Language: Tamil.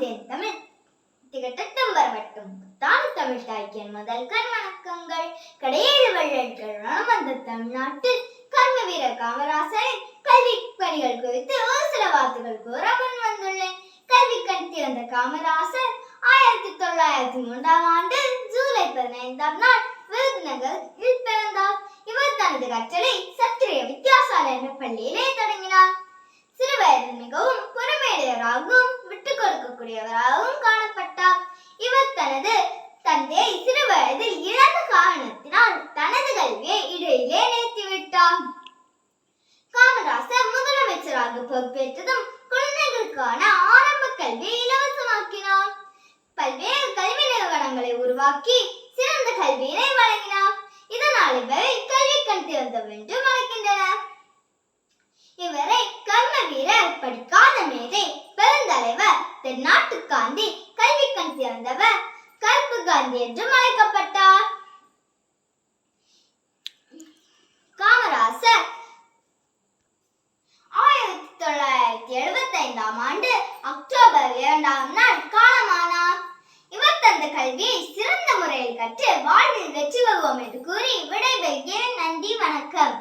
தென் தமிழ் திகட்டட்டும் வரவட்டும் தான் தமிழ் தாய்க்கு முதல் கண் வணக்கங்கள். கடையேழு வள்ளல்கள் வந்த தமிழ்நாட்டில். கர்ம வீரர் காமராசரின் கல்வி பணிகள் குறித்து ஒரு சில வார்த்தைகள் கூற முன் வந்துள்ளேன். கல்வி கண் திறந்த காமராசர் ஆயிரத்தி தொள்ளாயிரத்தி மூன்றாம் ஆண்டு ஜூலை பதினைந்தாம் நாள் விருதுநகரில் பிறந்தார். இவர் தனது கற்றலை சத்திரிய வித்யாசாலை என்ற பள்ளியிலே தொடங்கினார். சிறு வயதில் மிகவும் உடையவராகவும் காணப்பட்டார். இவர் தனது தந்தையை சிறு வயதில் இழந்த காரணத்தினால் தனது கல்வியை இடையிலே நிறுத்திவிட்டார். காமராசர் முதலமைச்சராக பொறுப்பேற்றதும் குழந்தைகளுக்கான ஆரம்ப கல்வியை இலவசமாக்கினார். பல்வேறு கல்வி நிறுவனங்களை உருவாக்கி சிறந்த கல்வியினை வழங்கினார். இதனால் இவரை கல்வி கண் திறந்தவர் என்று வழங்கின்றனர் இவரை கர்ம வீரர் படிக்க பெருந்தலைவர் நாட்டு காந்தி கல்வி கண் சேர்ந்தவர் கருப்பு காந்தி என்றும் அழைக்கப்பட்டார். காமராசர் ஆயிரத்தி தொள்ளாயிரத்தி எழுபத்தி ஐந்தாம் ஆண்டு அக்டோபர் இரண்டாம் நாள் காலமானார். இவர் தந்த கல்வியை சிறந்த முறையில் கற்று வாழ்வில் வெற்றி பெறுவோம் என்று கூறி விடைபெறுகிறேன். நன்றி வணக்கம்.